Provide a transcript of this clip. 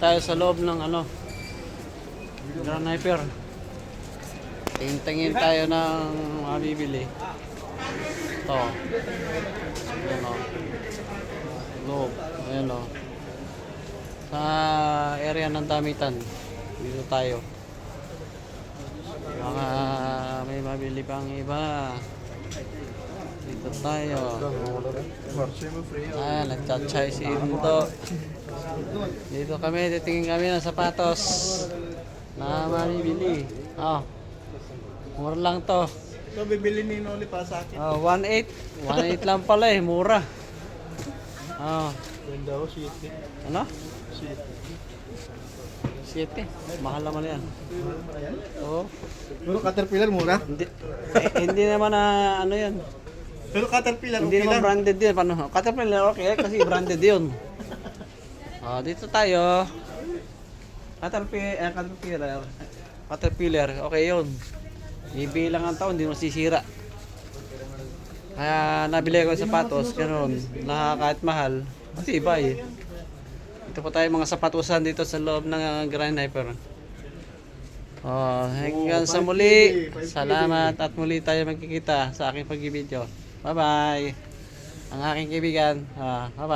tayo sa loob ng ano, Grand Hyper. Tingin-tingin tayo ng mabibili. Ito. Ayan o. Loob. Ayan o. Sa area ng damitan. Dito tayo. Baka may mabili pang iba. Dito tayo. Ah, nagchat-chay si Indo. Dito kami, titingin kami ng sapatos na mamibili. Oh. Mura lang to. Ito bibili ni Noli para sa akin. Oh, 1.8. 1.8 lang pala eh, mura. Oh, Ganda ko, shit eh. ano? Shit. 7. Mahal naman yan. Oh. Pero Caterpillar mura. Hindi, eh, hindi naman na ano yan. Pero Caterpillar Hindi okay naman lang. branded din. Paano? Caterpillar okay kasi branded yun. Oh, dito tayo. Caterpillar, eh, Caterpillar. Caterpillar, okay yun. Ibilang ang taon, hindi mo sisira. Kaya nabili ko sapatos, ganoon, na kahit mahal, kasi iba eh. Ito pa tayo mga sapatusan dito sa loob ng Grand Hyper. Oh, hanggang sa muli. Salamat at muli tayo magkikita sa aking pag-video. Bye-bye. Ang aking kaibigan. Ah, bye-bye.